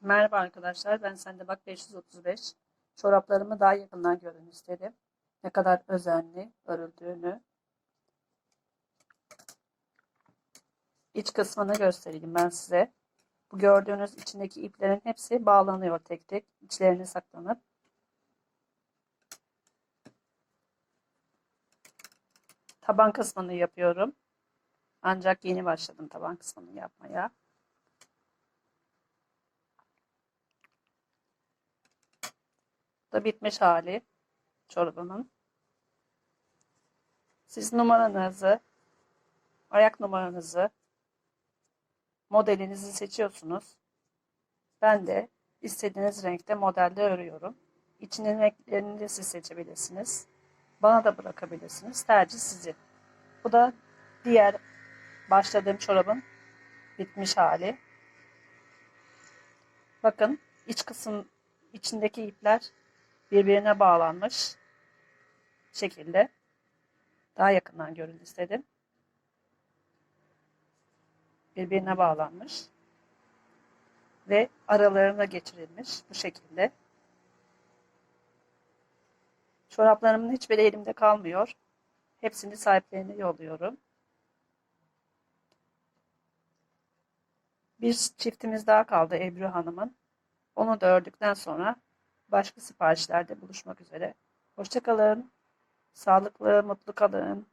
Merhaba arkadaşlar, ben Sende Bak 535. Çoraplarımı daha yakından görün istedim. Ne kadar özenli örüldüğünü. İç kısmını göstereyim ben size. Bu gördüğünüz içindeki iplerin hepsi bağlanıyor tek tek. içlerine saklanıp. Taban kısmını yapıyorum. Ancak yeni başladım taban kısmını yapmaya. Da bitmiş hali çorabımın. Siz numaranızı, ayak numaranızı, modelinizi seçiyorsunuz. Ben de istediğiniz renkte modelde örüyorum. İçinin renklerini de siz seçebilirsiniz. Bana da bırakabilirsiniz. Tercih sizin. Bu da diğer başladığım çorabın bitmiş hali. Bakın iç kısım içindeki ipler birbirine bağlanmış şekilde daha yakından görün istedim. Birbirine bağlanmış ve aralarına geçirilmiş bu şekilde. Çoraplarımın hiçbiri elimde kalmıyor. Hepsini sahiplerine yolluyorum. Bir çiftimiz daha kaldı Ebru Hanım'ın. Onu da ördükten sonra başka siparişlerde buluşmak üzere. Hoşçakalın. Sağlıklı, mutlu kalın.